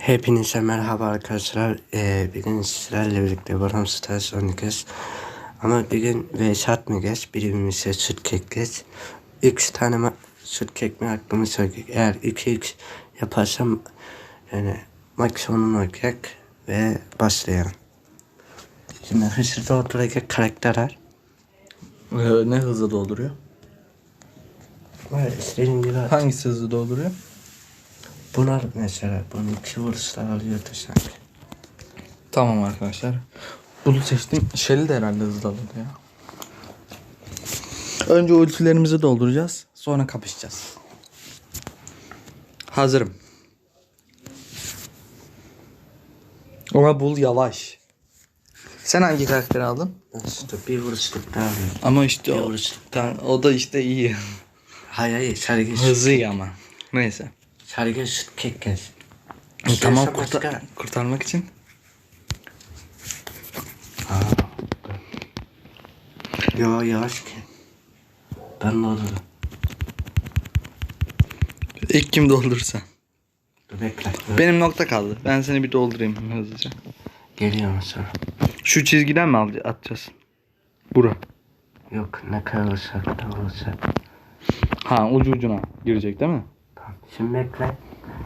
Hepinize merhaba arkadaşlar. Ee, bugün sizlerle birlikte Baron Stars oynayacağız. Ama bir gün vs atmayacağız. Birbirimize süt kekeceğiz. Üç tane ma- süt kekme hakkımız var. Eğer 2x yaparsam yani sonunu olacak ve başlayalım. Şimdi hızlı dolduracak karakterler. Ee, ne hızlı dolduruyor? Var istediğin gibi at. Hangisi hızlı dolduruyor? Bunlar mesela bunu iki vuruşlar alıyordu sanki. Tamam arkadaşlar. Bunu seçtim. Shelly de herhalde hızlı alırdı ya. Önce ultilerimizi dolduracağız. Sonra kapışacağız. Hazırım. Ama bul yavaş. Sen hangi karakteri aldın? İşte bir vuruşluk daha alıyor. Ama işte Bir o, o da işte iyi. Hayır hayır. Hızlı ama. Neyse. Sargı süt kek gelsin. E, tamam kurtar- kurtarmak için. Yo yavaş ki. Ben de olurum. İlk kim doldurursa. Dur bekle. Benim nokta kaldı. Ben seni bir doldurayım hızlıca. Geliyorum sonra. Şu çizgiden mi al- atacağız? Bura. Yok ne kadar olsak da olsak. Ha ucu ucuna girecek değil mi? Şimdi bekle.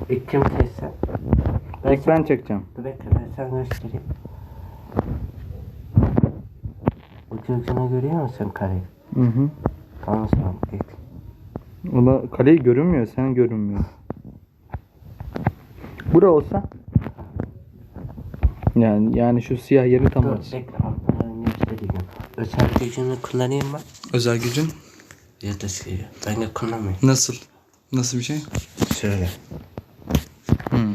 İlk kim kesse? İlk ben çekeceğim. Dur bekle ben sana göstereyim. Ucu ucuna görüyor musun kareyi? Hı hı. Tamam tamam ilk. Ulan kaleyi görünmüyor, sen görünmüyor. Bura olsa? Yani yani şu siyah yeri tam Dur orası. bekle. Altına ne istediğim. Özel gücünü kullanayım mı? Özel gücün Ya da şey. Ben de kullanmayayım. nasıl? Nasıl bir şey? Şöyle. Hı.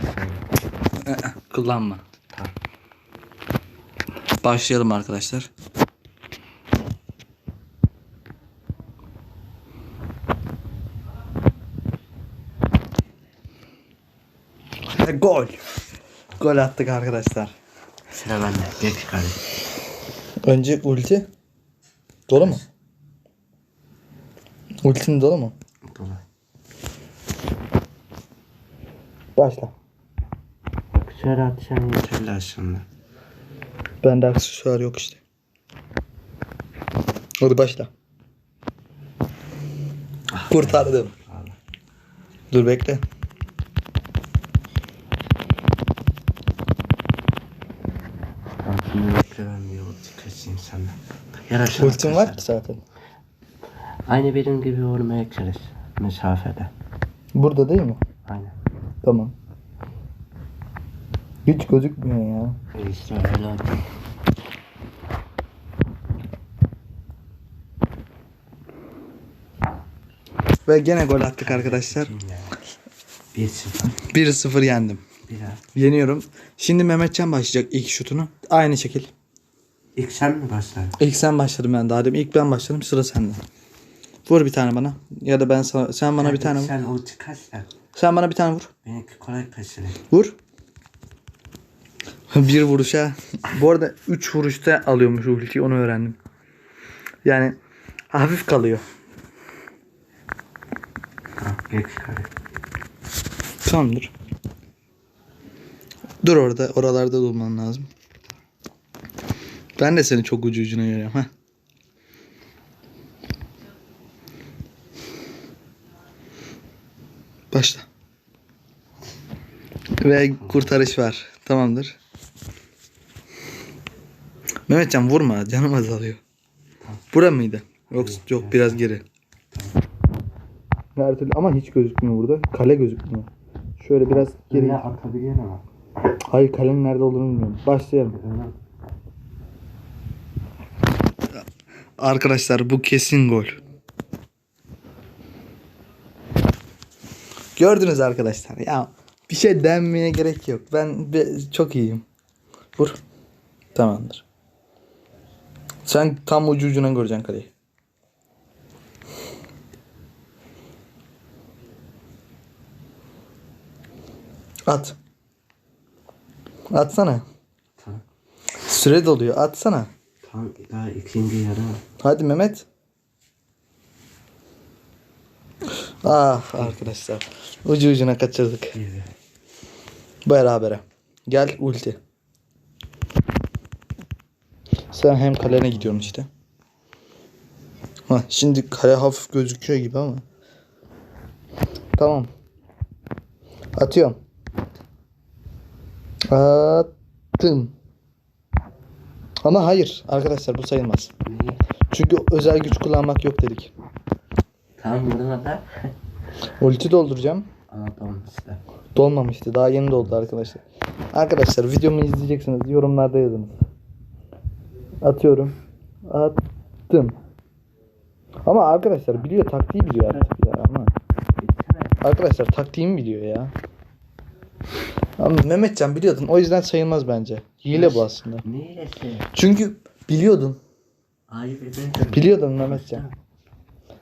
Ee, Kullanma. Tamam. Başlayalım arkadaşlar. Gol. Gol attık arkadaşlar. Sıra bende. Geç kare. Önce ulti. Dolu mu? Ultin dolu mu? Dolayı. Başla. Şöyle atacağım yeterli aslında. Bende aksesuar yok işte. Hadi başla. Kurtardım. Dur bekle. Ben şimdi bekle ben bir ulti kaçayım senden. Yarasana Ultin var ki zaten. Aynı benim gibi vurmaya çalış. Mesafede. Burada değil mi? Aynen. Tamam. Hiç gözükmüyor ya. E öyle oldu. Ve gene gol attık arkadaşlar. Bir sıfır. 1-0 yendim. Biraz. Yeniyorum. Şimdi Mehmetcan başlayacak ilk şutunu. Aynı şekil. İlk sen mi başladın? İlk sen başladın ben daha demin. İlk ben başladım sıra sende. Vur bir tane bana. Ya da ben sana, sen bana bir tane vur. Sen kaç lan? Sen bana bir tane vur. Benimki kolay kaçırır. Vur. bir vuruşa. Bu arada 3 vuruşta alıyormuş ultiyi onu öğrendim. Yani hafif kalıyor. Geç kare. Tamamdır. Dur orada. Oralarda durman lazım. Ben de seni çok ucu ucuna görüyorum. ha. Başla. Ve kurtarış var. Tamamdır. Mehmetcan vurma. Canım azalıyor. Bura mıydı? Yok, yok biraz geri. Her türlü ama hiç gözükmüyor burada. Kale gözükmüyor. Şöyle biraz geri. Geri atabiliyorsun ama. Hayır kalenin nerede olduğunu bilmiyorum. Başlayalım. Öyle. Arkadaşlar bu kesin gol. Gördünüz arkadaşlar. Ya bir şey denmeye gerek yok. Ben be- çok iyiyim. Vur. Tamamdır. Sen tam ucu ucuna göreceksin kaleyi. At. Atsana. Tamam. Süre doluyor. Atsana. Tam daha ikinci yarı. Hadi Mehmet. Ah arkadaşlar. Ucu ucuna kaçırdık. Berabere. Gel ulti. Sen hem kalene gidiyorsun işte. Ha, şimdi kale hafif gözüküyor gibi ama. Tamam. Atıyorum. Attım. Ama hayır arkadaşlar bu sayılmaz. Çünkü özel güç kullanmak yok dedik. Tamam vurma da. Ulti dolduracağım. Ama dolmuştu. Dolmamıştı. Daha yeni doldu arkadaşlar. Arkadaşlar videomu izleyeceksiniz. Yorumlarda yazınız. Atıyorum. Attım. Ama arkadaşlar biliyor taktiği biliyor artık ya ama. Arkadaşlar taktiğimi biliyor ya. Ama Mehmetcan biliyordun. O yüzden sayılmaz bence. Hile bu aslında. Neresi? Çünkü biliyordun. Ederim. Biliyordun Mehmetcan.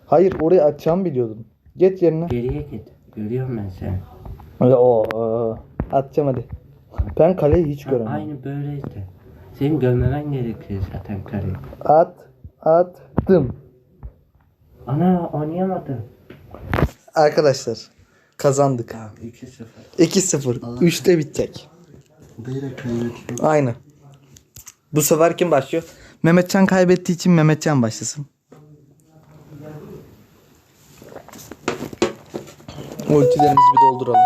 Hayır oraya atacağımı biliyordun. Geç yerine. Geriye git. Görüyorum ben seni. Öyle o o. atacağım hadi. Ben kaleyi hiç Ha, göremem. Aynı böyleydi. Senin görmemen gerekiyor zaten kareyi. At attım. Ana oynayamadım. Arkadaşlar kazandık. Tamam 2-0. 2-0. 3'te bitecek. Böyle. Aynı. Bu sefer kim başlıyor? Mehmetcan kaybettiği için Mehmetcan başlasın. Ultilerimizi bir dolduralım.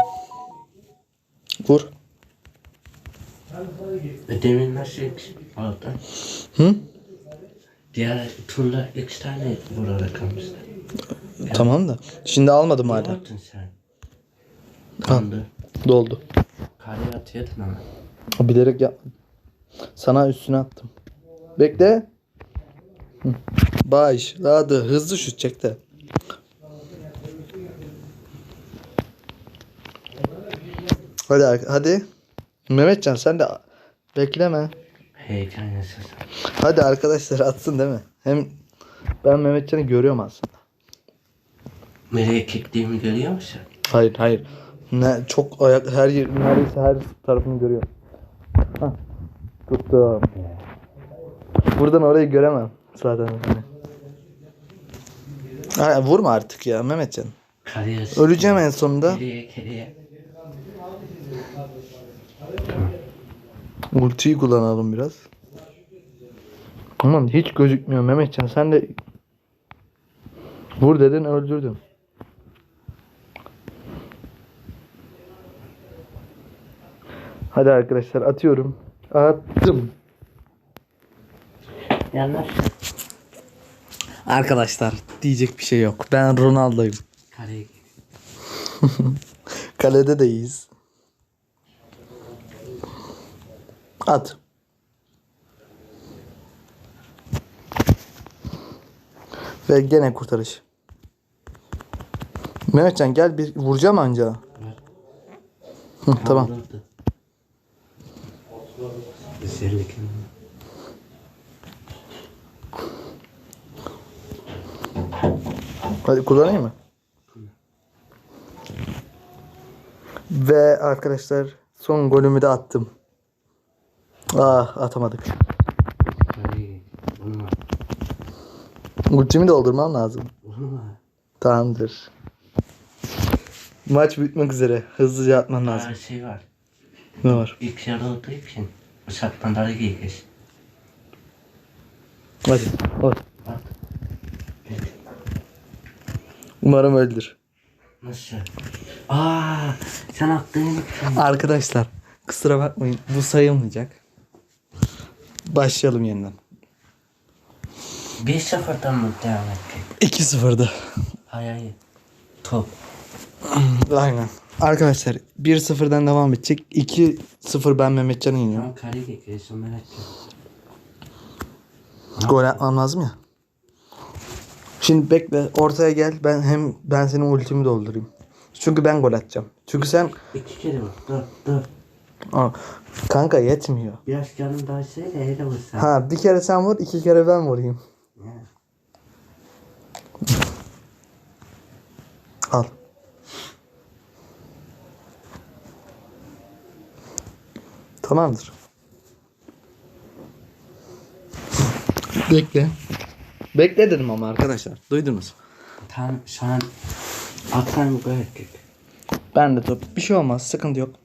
Vur. Demin nasıl iki aldı? Hı? Diğer turda iki tane vurarak kalmıştı. Tamam da. Şimdi almadım Ne hala. yaptın sen? Kandı. Doldu. Kareye atıyordun ama. Bilerek yapmadım. Sana üstüne attım. Bekle. Hı. Başladı. Hızlı şut çek de. Hadi hadi. Mehmetcan sen de bekleme. Heyecan yaşasın. Hadi arkadaşlar atsın değil mi? Hem ben Mehmetcan'ı görüyorum aslında. Nereye kektiğimi görüyor musun? Hayır hayır. Ne çok ayak her yer neredeyse her tarafını görüyorum. Hah. Tuttum. Buradan orayı göremem zaten. Ha, vurma artık ya Mehmetcan. Kareye Öleceğim en sonunda. Geriye geriye. Ultiyi kullanalım biraz. Aman hiç gözükmüyor Mehmetcan. Sen de vur dedin öldürdüm. Hadi arkadaşlar atıyorum. Attım. Yanlış. Arkadaşlar diyecek bir şey yok. Ben Ronaldo'yum. Kareye git. Kalede de iyiyiz. At. Ve gene kurtarış. Mehmetcan gel bir vuracağım anca. Hı, tamam. Hadi kullanayım mı? Ve arkadaşlar son golümü de attım. Ah atamadık. Git. Vurma. Ultimi doldurmam lazım. Vurma. Tamamdır. Maç bitmek üzere. Hızlıca atman lazım. Her şey var. Ne var? İlk yarı olduğu için saklanları giyeceğiz. Hadi. Hadi. Bak. Umarım öldür. Nasıl? Aa, sen attığın için. Arkadaşlar kusura bakmayın. Bu sayılmayacak. Başlayalım yeniden. 1-0'dan mı devam edecek? 2-0'da. Hayır hayır. Top. Aynen. Arkadaşlar 1-0'dan devam edecek. 2-0 ben Mehmetcan'a iniyorum. Tamam kare geçiyorsun merak etme. Gol atmam lazım ya. Şimdi bekle ortaya gel. Ben hem ben senin ultimi doldurayım. Çünkü ben gol atacağım. Çünkü sen İki kere vur. Dur dur. Aa, kanka yetmiyor. Biraz canım daha şey de hele vursan. Ha bir kere sen vur, iki kere ben vurayım. Ya. Al. Tamamdır. Bekle. Bekle dedim ama arkadaşlar. Duydunuz. Tam şu an atsan gol edecek. Ben de top. Bir şey olmaz. Sıkıntı yok.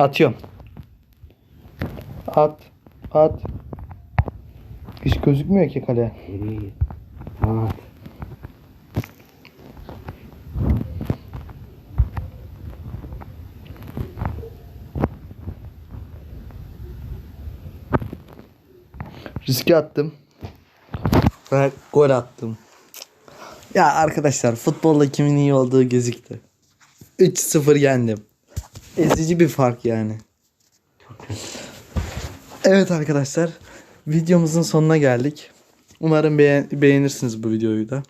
Atıyorum. At. At. Hiç gözükmüyor ki kale. At. Riske attım. Ve gol attım. Ya arkadaşlar futbolda kimin iyi olduğu gözüktü. 3-0 yendim. Ezici bir fark yani. Evet arkadaşlar. Videomuzun sonuna geldik. Umarım beğen- beğenirsiniz bu videoyu da.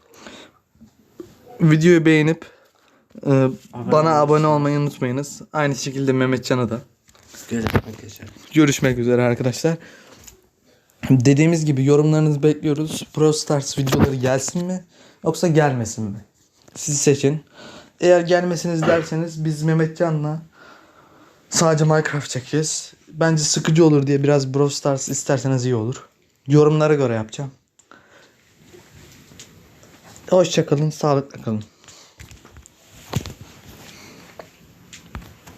Videoyu beğenip e, bana abone olmayı unutmayınız. Aynı şekilde Mehmetcan'a da. Görüşmek üzere. Görüşmek üzere arkadaşlar. Dediğimiz gibi yorumlarınızı bekliyoruz. Pro Stars videoları gelsin mi yoksa gelmesin mi? Siz seçin. Eğer gelmesiniz derseniz biz Mehmetcan'la sadece Minecraft çekeceğiz. Bence sıkıcı olur diye biraz Brawl Stars isterseniz iyi olur. Yorumlara göre yapacağım. Hoşçakalın, sağlıkla kalın.